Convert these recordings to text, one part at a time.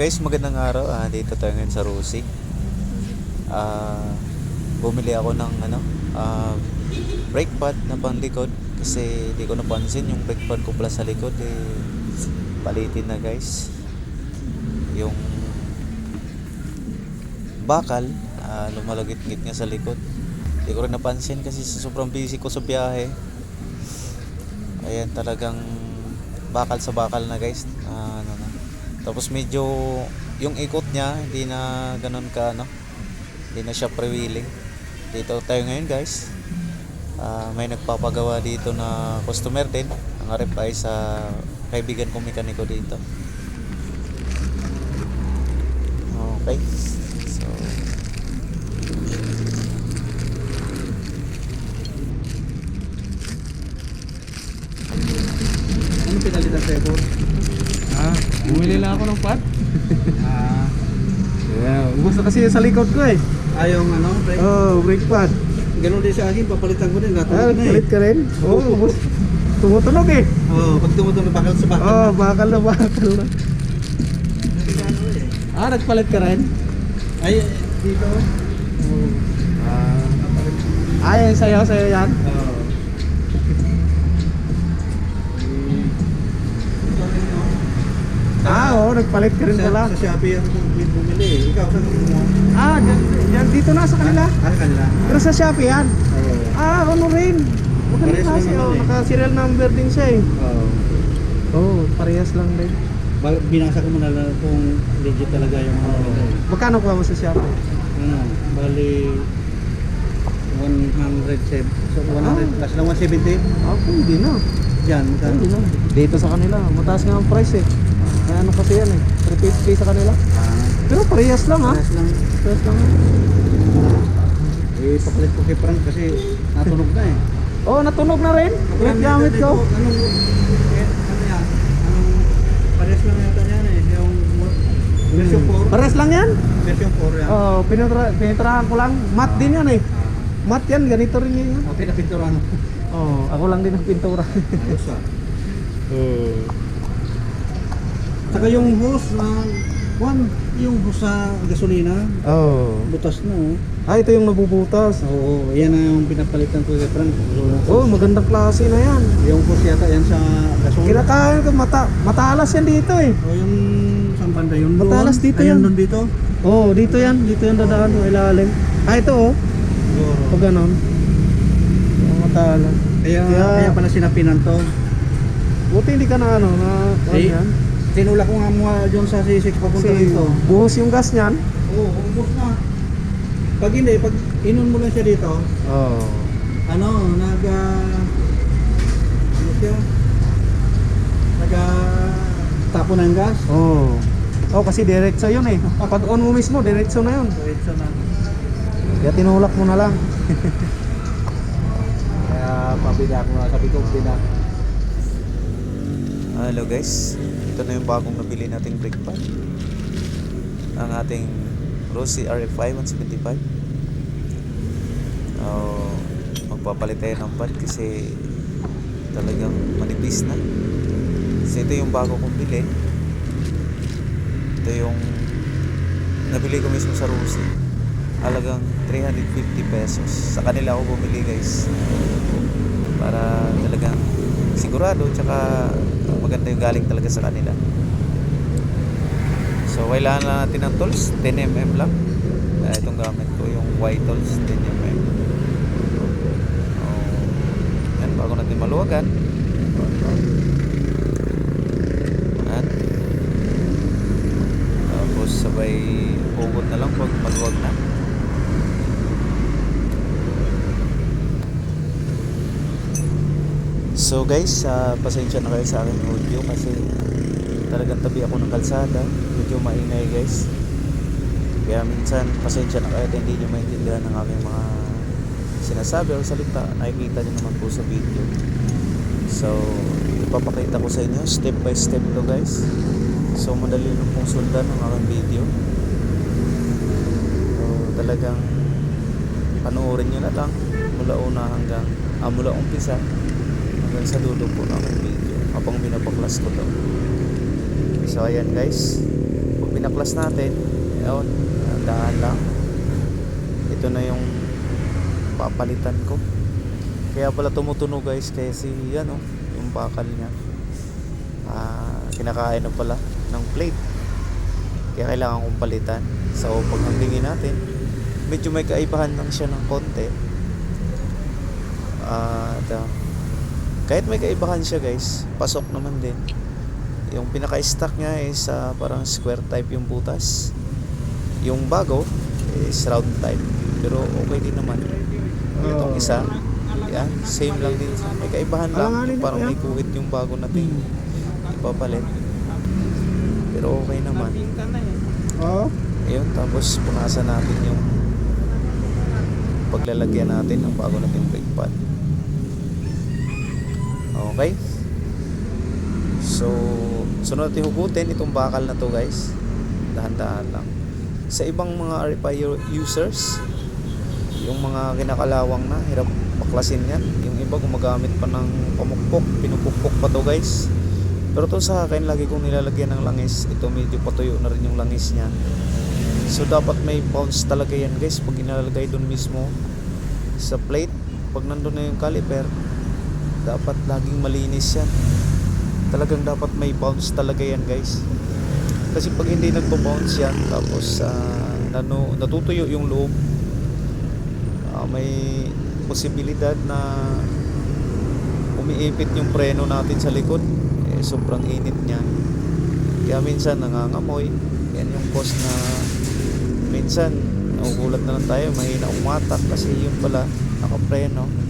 guys, magandang araw. Ah, dito tayo ngayon sa Rosie. Ah, bumili ako ng ano, ah, brake pad na panglikod kasi di ko napansin yung brake pad ko pala sa likod eh palitin na guys. Yung bakal ah, lumalagit-ngit nga sa likod. Di ko rin napansin kasi sa sobrang busy ko sa biyahe. Ayan talagang bakal sa bakal na guys. Ah, ano na. Tapos medyo yung ikot niya hindi na ganun ka ano. Hindi na siya pre-wheeling. Dito tayo ngayon guys. Ah, may nagpapagawa dito na customer din. Ang ay sa kaibigan kong mekaniko dito. Okay. So, Ano pinalitan sa'yo po? Ah, bumili lang ako ng pad. Ah, Yeah, gusto kasi sa likod ko eh. ah yung ano, brake. Oh, brake pad. Ganun din sa akin, papalitan ko din. Ah, na eh. palit ka rin? Oo, oh, bus. Tumutunog eh. Oo, pag tumutulog bakal sa bakal. Oh, bakal na bakal na. Ano eh. Ah, nagpalit ka rin? Ay, dito. Ah. Ah, yan sa'yo, sa'yo yan. Oo. Ah, oo, nagpalit ka rin Sa, pala. sa Shopee ako bumili eh. Ikaw saan mo? Ah, dyan, dyan, dito na sa kanila. Ah, kanila. Pero sa Shopee yan. Oo. Ah, ano rin. Maganda Parehas kasi, oh, eh. naka-serial number din siya eh. Oo. Oo, oh, parehas lang din. Ba- Binasa ko muna lang kung legit talaga yung ano nila eh. Magkano kuha mo sa Shopee? Ano, bali 107 so 100 Ah. plus lang 170 Ah, pwede na. Pwede magkano? na. Dito sa kanila, mataas nga ang price eh. Ano kasi yan eh, 350 sa kanila. Ah, Pero parehas lang ha. parehas lang Parehas lang. Eh, papalit ko kay Frank kasi natunog na eh. Oh, natunog na rin. Wait, gamit ko. Anong, eh, ano yan? Anong, parehas lang yata yan eh. Yung mo- version 4. Parehas lang yan. Version 4 yan. Oh, pinutra pinitirahan ko lang. Matte din yan eh. Matte yan, ganito rin yan. Okay, napinturan. Oh, ako lang din ang pintura. Ayos ah. oh. Saka yung hose na, one, yung hose sa gasolina, Oh. butas na oh. Ah, ito yung nabubutas. Oo, yan na yung pinapalitan ko kay Frank. Oh, magandang klase na yan. Yung hose yata yan sa gasolina. Kinakain ko, mata matalas yan dito eh. O yung saan banda yun? Matalas Doon? dito Ayun, yan. doon dito? Oh, dito yan. Dito yan dadaan mo ilalim. Ah, ito oh. Siguro. Pag ganon. Yung matalas. Kaya, Kaya- kaya pala sinapinan to. Buti hindi ka na ano, na ano Eh, yan. Tinulak ko nga mga dyan sa C6 papunta Kasi dito. buhos yung gas niyan. Oo, oh, ubos na. Pag hindi, pag inon mo lang siya dito, Oh. ano, nag... ah, ano siya? Nag... ah, tapo ng gas. Oh. Oh, kasi diretso yun eh. Pag on mo mismo, diretso na yun. Diretso na. Kaya tinulak mo na lang. Kaya pabila ko nga, sabi ko, bina. hello guys. Ito na yung bagong nabili nating brake pad. Ang ating Rossi RF5 175. Oh, magpapalit tayo ng pad kasi talagang manipis na. Kasi ito yung bago kong bili. Ito yung nabili ko mismo sa Rossi. Halagang 350 pesos. Sa kanila ako bumili guys. Para talagang sigurado tsaka maganda yung galing talaga sa kanila. So kailangan na natin ng tools 10mm lang. Uh, itong gamit ko yung white tools 10mm. Oh, yan bago natin maluwagan. At tapos sabay hugot na lang pag maluwag na. So guys, uh, pasensya na kayo sa aking audio kasi talagang tabi ako ng kalsada. Medyo maingay guys. Kaya minsan pasensya na kayo at hindi nyo maintindihan ng aking mga sinasabi o salita. Nakikita nyo naman po sa video. So, ipapakita ko sa inyo step by step to guys. So, madali lang pong sundan ng aking video. So, talagang panoorin nyo na lang mula una hanggang ah, mula umpisa hanggang sa dulo po ng video habang binabaklas ko to so ayan guys pag tinaklas natin. Ayun, daan lang. Ito na yung papalitan ko. Kaya pala tumutunog guys kasi yan oh, yung bakal niya. Ah, kinakain na pala ng plate. Kaya kailangan kong palitan. So pag hangingin natin, medyo may kaibahan lang siya ng konti. At ah, kahit may kaibahan siya guys, pasok naman din. Yung pinaka-stock niya is ah, parang square type yung butas. Yung bago is round type. Pero okay din naman. Itong isa, yan, same lang din. May kaibahan lang. Yung parang may kuhit yung bago nating ipapalit. Pero okay naman. Oo. Ayun, tapos punasan natin yung paglalagyan natin ng bago nating brake pad. Okay? So, sunod natin hugutin itong bakal na to guys. Dahan-dahan lang. Sa ibang mga RFI users, yung mga kinakalawang na, hirap baklasin yan. Yung iba gumagamit pa ng pamukpok, pinupukpok pa to guys. Pero to sa akin, lagi kong nilalagyan ng langis. Ito medyo patuyo na rin yung langis niya. So dapat may bounce talaga yan guys pag inalalagay doon mismo sa plate. Pag nandun na yung caliper, dapat laging malinis yan. Talagang dapat may bounce talaga yan guys. Kasi pag hindi nagbo-bounce yan, tapos ah, nano, natutuyo yung loob, ah, may posibilidad na umiipit yung preno natin sa likod. Eh, sobrang init niyan. Kaya minsan nangangamoy. Yan yung cause na minsan nagugulat na lang tayo mahina umatak kasi yun pala nakapreno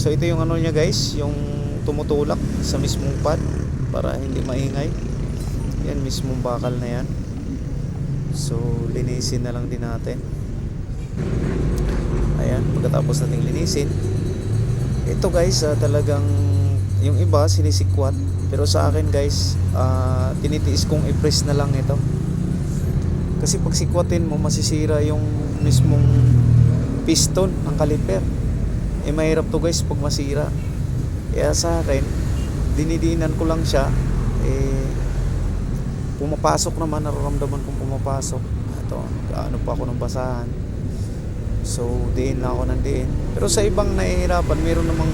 so ito yung ano niya guys yung tumutulak sa mismong pad para hindi maingay. Yan mismong bakal na yan. So linisin na lang din natin. Ayan pagkatapos nating linisin. Ito guys ah, talagang yung iba sinisikwat. Pero sa akin guys ah, tinitiis kong i-press na lang ito. Kasi pag sikwatin mo, masisira yung mismong piston ng caliper. Eh, mahirap to guys pag masira. Kaya sa akin, dinidinan ko lang siya. Eh, pumapasok naman, nararamdaman kong pumapasok. Ito, ano pa ako ng basahan. So, diin na ako ng diin. Pero sa ibang nahihirapan, meron namang,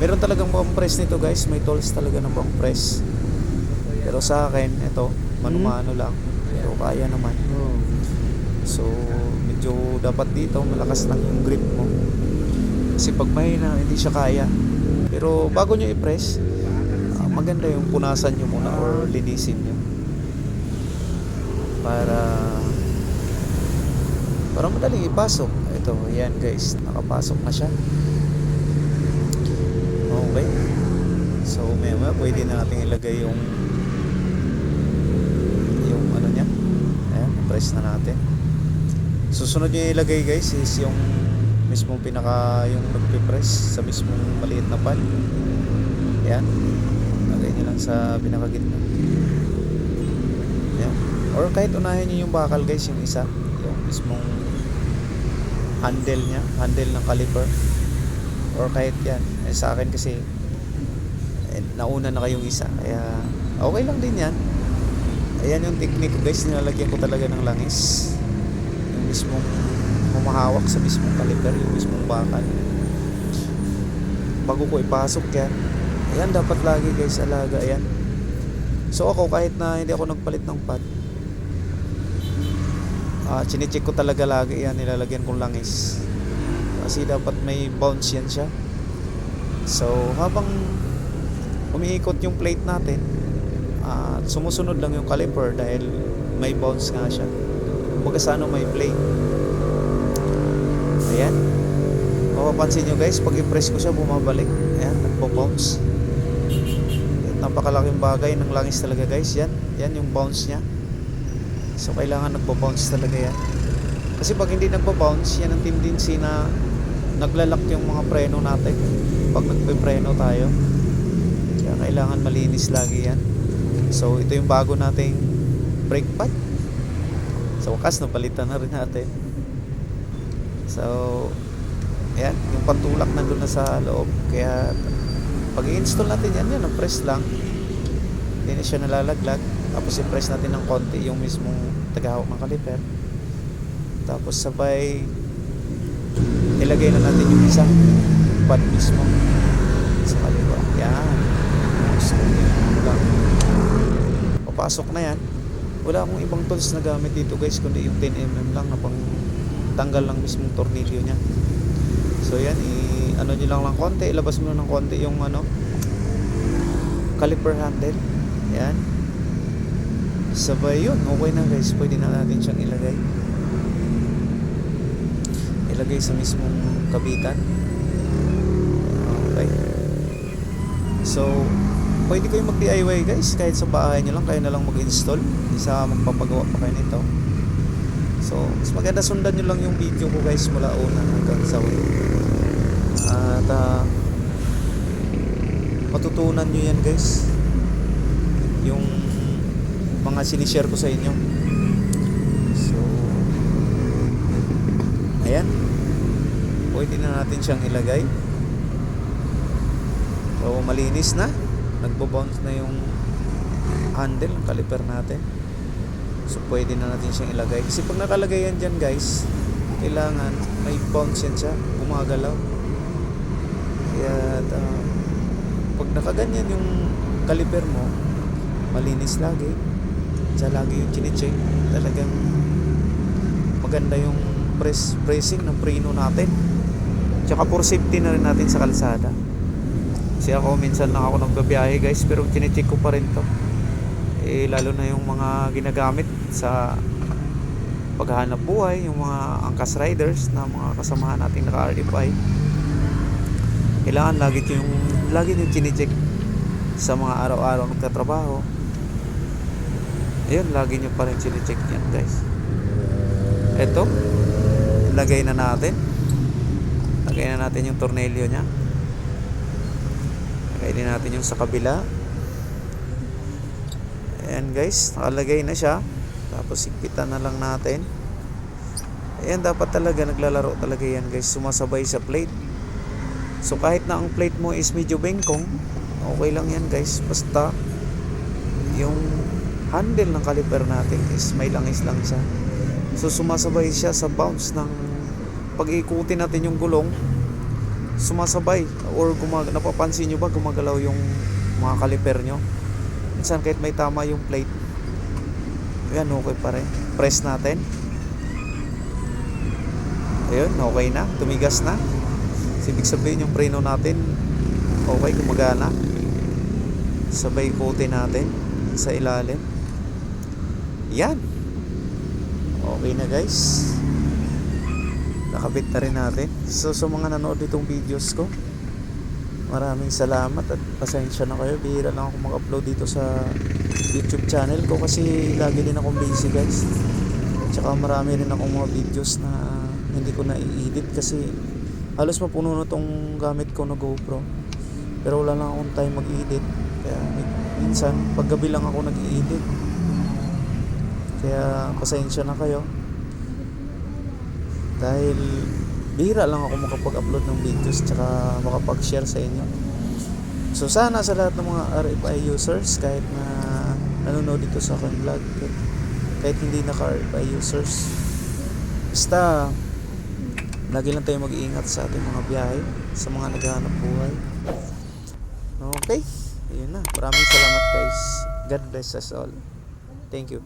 meron talagang pang press nito guys. May tools talaga ng pang press. Pero sa akin, ito, mano-mano lang. Pero kaya naman. Oo. So, medyo dapat dito malakas lang yung grip mo. Kasi pag mahina, hindi siya kaya. Pero bago nyo i-press, ah, maganda yung punasan nyo muna or linisin nyo. Para para madaling ipasok. Ito, ayan guys, nakapasok na siya. Okay. So, maya pwede na natin ilagay yung yung ano niya. Ayan, press na natin. Susunod nyo ilagay guys is yung mismong pinaka yung nagpe-press sa mismong maliit na pad. Ayan. Lagay nyo lang sa pinaka gitna. Ayan. Or kahit unahin nyo yung bakal guys, yung isa. Yung mismong handle niya, handle ng caliper. Or kahit yan. Eh, sa akin kasi eh, nauna na kayong isa. Kaya okay lang din yan. Ayan yung technique guys, nilalagyan ko talaga ng langis. Yung mismong humahawak sa mismong caliper, yung mismong bakal. Bago ko ipasok yan. Ayan, dapat lagi guys, alaga. Ayan. So ako, kahit na hindi ako nagpalit ng pad, ah chinecheck ko talaga lagi yan, nilalagyan kong langis. Kasi dapat may bounce yan siya. So, habang umiikot yung plate natin, at sumusunod lang yung caliper dahil may bounce nga siya. Kumbaga sa ano may play. Ayan. Mapapansin nyo guys, pag i-press ko siya, bumabalik. Ayan, nagpo-bounce. Napakalaking bagay ng langis talaga guys. Yan, yan yung bounce niya. So, kailangan nagpo-bounce talaga yan. Kasi pag hindi nagpo-bounce, yan ang tendency na naglalak yung mga preno natin. Pag nagpe-preno tayo. Kaya kailangan malinis lagi yan. So, ito yung bago nating brake pad. Sa wakas, napalitan na rin natin. So, ayan, yung pantulak nandun na sa loob. Kaya, pag i-install natin yan, yan, press lang. Hindi na siya nalalaglag. Tapos i-press natin ng konti yung mismong tagahawak ng caliper. Tapos sabay ilagay na natin yung isa pad mismo sa kaliwa. Yan. So. Papasok na yan. Wala akong ibang tools na gamit dito guys kundi yung 10mm lang na pang tanggal lang mismong tornilyo niya. So yan, i ano nyo lang lang konti, ilabas mo ng konti yung ano caliper handle. Yan. Sabay yun, okay na guys. Pwede na natin siyang ilagay. Ilagay sa mismong kabitan. Okay. So, pwede kayo mag-DIY guys. Kahit sa bahay nyo lang, kayo na lang mag-install. Hindi sa magpapagawa pa kayo nito. So, mas maganda sundan nyo lang yung video ko guys mula una hanggang sa huli. At ah, matutunan nyo yan guys. Yung mga sinishare ko sa inyo. So, ayan. Pwede na natin siyang ilagay. So, malinis na. Nagbo-bounce na yung handle, yung caliper natin. So, pwede na natin siyang ilagay. Kasi pag nakalagay yan dyan, guys, kailangan may bounce yan siya. Gumagalaw. Kaya, ah, pag nakaganyan yung caliper mo, malinis lagi. Siya lagi yung chinecheck. Talagang maganda yung press, pressing ng preno natin. Tsaka for safety na rin natin sa kalsada. Kasi ako minsan lang ako nagbabiyahe guys pero chinecheck ko pa rin to. Eh lalo na yung mga ginagamit sa paghahanap buhay, yung mga angkas riders na mga kasamahan nating naka RFI. Kailangan lagi yung lagi yung chinecheck sa mga araw-araw nagtatrabaho. Ayun, lagi nyo pa rin chinecheck yan guys. Eto, lagay na natin. Lagay na natin yung tornilyo niya. Lagay din natin yung sa kabila. Ayan guys, nakalagay na siya. Tapos higpitan na lang natin. Ayan, dapat talaga naglalaro talaga yan guys. Sumasabay sa plate. So kahit na ang plate mo is medyo bengkong, okay lang yan guys. Basta yung handle ng caliper natin is may langis lang siya. So sumasabay siya sa bounce ng pag ikutin natin yung gulong, sumasabay or gumag napapansin nyo ba gumagalaw yung mga caliper nyo minsan kahit may tama yung plate yan okay pa rin. Press natin. Ayun okay na. Tumigas na. So, ibig sabihin yung preno natin okay gumagana. Sabay ikutin natin sa ilalim. Yan. Okay na guys. Nakabit na rin natin. So sa mga nanood itong videos ko maraming salamat at pasensya na kayo. Bihira lang ako mag-upload dito sa youtube channel ko kasi lagi din akong busy guys. Tsaka marami rin akong mga videos na hindi ko na i-edit kasi halos mapuno na tong gamit ko na GoPro. Pero wala lang akong time mag-edit. Kaya min- minsan paggabi lang ako nag-edit kaya pasensya na kayo. Dahil bihira lang ako makapag-upload ng videos tsaka makapag-share sa inyo. So sana sa lahat ng mga RFI users kahit na nanonood dito sa aking vlog kahit hindi naka-RFI users basta lagi lang tayo mag-iingat sa ating mga biyahe sa mga naghahanap buhay. Okay ayun na. Maraming salamat guys. God bless us all. Thank you